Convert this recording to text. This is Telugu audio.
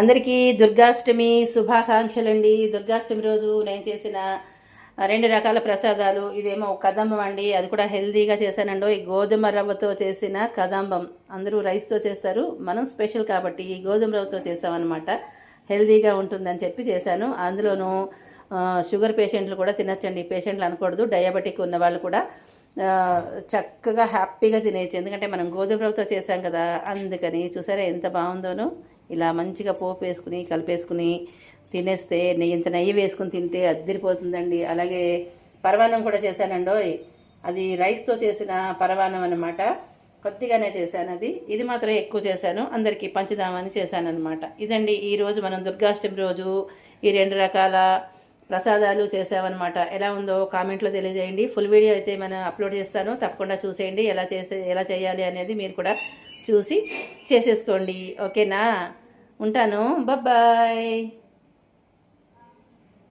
అందరికీ దుర్గాష్టమి శుభాకాంక్షలు అండి దుర్గాష్టమి రోజు నేను చేసిన రెండు రకాల ప్రసాదాలు. ఇదేమో కదంబం అండి. అది కూడా హెల్తీగా చేశానండో. ఈ గోధుమ రవ్వతో చేసిన కదంబం. అందరూ రైస్తో చేస్తారు. మనం స్పెషల్ కాబట్టి ఈ గోధుమ రవ్వతో చేసామన్నమాట హెల్దీగా ఉంటుందని చెప్పి చేశాను. అందులోనూ షుగర్ పేషెంట్లు కూడా తినచ్చండి. పేషెంట్లు అనకూడదు. డయాబెటిక్ ఉన్న వాళ్ళు కూడా చక్కగా హ్యాపీగా తినేయచ్చు. ఎందుకంటే మనం గోధుమ రవ్వతో చేసాం కదా. అందుకని చూసారా ఎంత బాగుందోనో. ఇలా మంచిగా పోపు వేసుకుని కలిపేసుకుని తినేస్తే నెయ్యి ఇంత నెయ్యి వేసుకుని తింటే అద్దరిపోతుందండి. అలాగే పరవాన్నం కూడా చేశానండో అది రైస్తో చేసిన పరవాన్నం అనమాట కొద్దిగానే చేశాను అది. ఇది మాత్రం ఎక్కువ చేశాను. అందరికీ పంచుదామని చేశాను అనమాట ఇదండి ఈరోజు మనం దుర్గాష్టమి రోజు ఈ రెండు రకాల ప్రసాదాలు చేసామన్నమాట ఎలా ఉందో కామెంట్లో తెలియజేయండి. ఫుల్ వీడియో అయితే మనం అప్లోడ్ చేస్తాను. తప్పకుండా చూసేయండి. ఎలా చేసే ఎలా చేయాలి అనేది మీరు కూడా చూసి చేసేసుకోండి. ఓకేనా? ఉంటాను. బాయ్